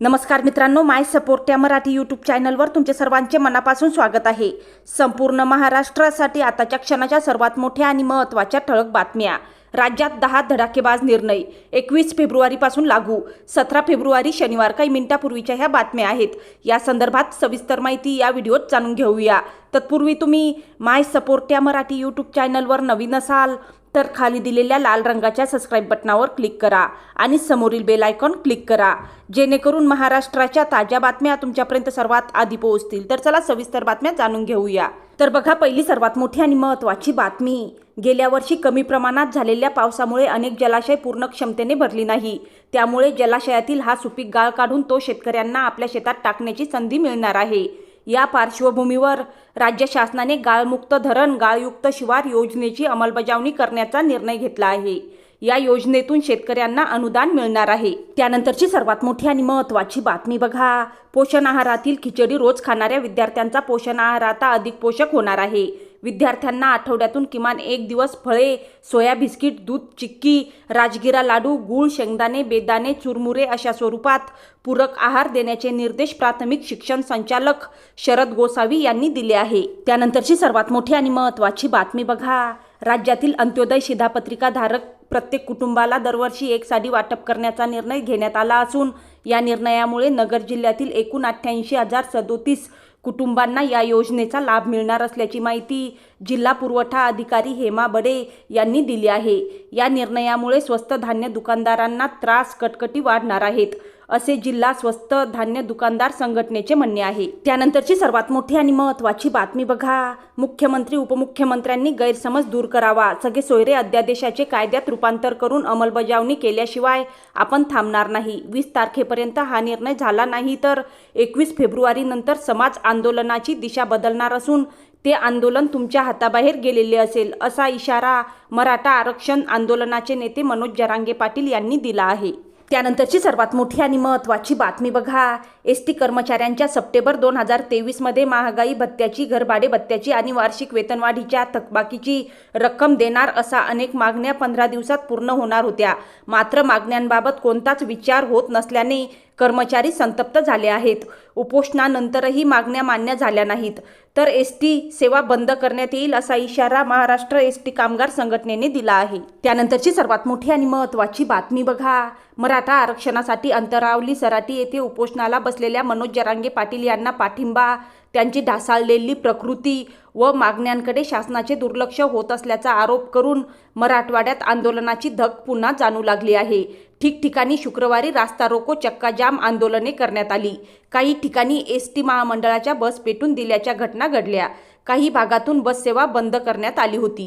नमस्कार मित्रांनो माय सपोर्ट या मराठी यूट्यूब चॅनलवर तुमचे सर्वांचे मनापासून स्वागत आहे. संपूर्ण महाराष्ट्रासाठी आताच्या क्षणाच्या सर्वात मोठ्या आणि महत्त्वाच्या ठळक बातम्या. राज्यात दहा धडाकेबाज निर्णय. एकवीस फेब्रुवारीपासून लागू. सतरा फेब्रुवारी शनिवार काही मिनिटापूर्वीच्या ह्या बातम्या आहेत. या संदर्भात सविस्तर माहिती या व्हिडिओत जाणून घेऊया. तत्पूर्वी तुम्ही माय सपोर्ट या मराठी यूट्यूब चॅनलवर नवीन असाल तर खाली दिलेल्या लाल रंगाच्या सबस्क्राईब बटनावर क्लिक करा आणि समोरील बेल आयकॉन क्लिक करा. जेणेकरून महाराष्ट्राच्या ताज्या बातम्या तुमच्यापर्यंत सर्वात आधी पोहोचतील. तर चला सविस्तर बातम्या जाणून घेऊया. तर बघा पहिली सर्वात मोठी आणि महत्त्वाची बातमी. गेल्या वर्षी कमी प्रमाणात झालेल्या पावसामुळे अनेक जलाशय पूर्ण क्षमतेने भरली नाही. त्यामुळे जलाशयातील हा सुपीक गाळ काढून तो शेतकऱ्यांना आपल्या शेतात टाकण्याची संधी मिळणार आहे. या पार्श्वभूमीवर राज्य शासनाने गाळमुक्त धरण गाळयुक्त शिवार योजनेची अंमलबजावणी करण्याचा निर्णय घेतला आहे. या योजनेतून शेतकऱ्यांना अनुदान मिळणार आहे. त्यानंतरची सर्वात मोठी आणि महत्त्वाची बातमी बघा. पोषण आहारातील खिचडी रोज खाणाऱ्या विद्यार्थ्यांचा पोषण आहार आता अधिक पोषक होणार आहे. विद्यार्थ्यांना आठवड्यातून किमान एक दिवस फळे सोया बिस्किट दूध चिक्की राजगिरा लाडू गूळ शेंगदाणे बेदाणे चुरमुरे अशा स्वरूपात पूरक आहार देण्याचे निर्देश प्राथमिक शिक्षण संचालक शरद गोसावी यांनी दिले आहे. त्यानंतरची सर्वात मोठी आणि महत्त्वाची बातमी बघा. राज्यातील अंत्योदय शिधापत्रिका धारक प्रत्येक कुटुंबाला दरवर्षी एक साडी वाटप करण्याचा निर्णय घेण्यात आला असून या निर्णयामुळे नगर जिल्ह्यातील एकूण अठ्ठ्याऐंशी हजार सदोतीस कुटुंबांना या योजनेचा लाभ मिळणार असल्याची माहिती जिल्हा पुरवठा अधिकारी हेमा बडे यांनी दिली आहे. या निर्णयामुळे स्वस्त धान्य दुकानदारांना त्रास कटकटी वाढणार आहेत. असे जिल्हा स्वस्त धान्य दुकानदार संघटनेचे म्हणणे आहे. त्यानंतरची सर्वात मोठी आणि महत्त्वाची बातमी बघा. मुख्यमंत्री उपमुख्यमंत्र्यांनी गैरसमज दूर करावा. सगळे सोयरे अध्यादेशाचे कायद्यात रूपांतर करून अंमलबजावणी केल्याशिवाय आपण थांबणार नाही. वीस तारखेपर्यंत हा निर्णय झाला नाही तर एकवीस फेब्रुवारीनंतर समाज आंदोलनाची दिशा बदलणार असून ते आंदोलन तुमच्या हाताबाहेर गेलेले असेल असा इशारा मराठा आरक्षण आंदोलनाचे नेते मनोज जरांगे पाटील यांनी दिला आहे. त्यानंतरची सर्वात मोठी आणि महत्त्वाची बातमी बघा. एस टी कर्मचाऱ्यांच्या सप्टेंबर दोन हजार तेवीसमध्ये महागाई भत्त्याची घरभाडे भत्त्याची आणि वार्षिक वेतनवाढीच्या थकबाकीची रक्कम देणार असा अनेक मागण्या पंधरा दिवसात पूर्ण होणार होत्या. मात्र मागण्यांबाबत कोणताच विचार होत नसल्याने कर्मचारी संतप्त झाले आहेत. उपोषणानंतरही मागण्या मान्य झाल्या नाहीत. तर एस टी सेवा बंद करण्यात येईल असा इशारा महाराष्ट्र एस टी कामगार संघटनेने दिला आहे. त्यानंतरची सर्वात मोठी आणि महत्त्वाची बातमी बघा. मराठा आरक्षणासाठी अंतरावली सराटी येथे उपोषणाला बसलेल्या मनोज जरांगे पाटील यांना पाठिंबा त्यांची ढासाळलेली प्रकृती व मागण्यांकडे शासनाचे दुर्लक्ष होत असल्याचा आरोप करून मराठवाड्यात आंदोलनाची धग पुन्हा जाणू लागली आहे. ठिकठिकाणी शुक्रवारी रास्ता रोको चक्काजाम आंदोलने करण्यात आली. काही ठिकाणी एस टी महामंडळाच्या बस पेटून दिल्याच्या घटना घडल्या. काही भागातून बस सेवा बंद करण्यात आली होती.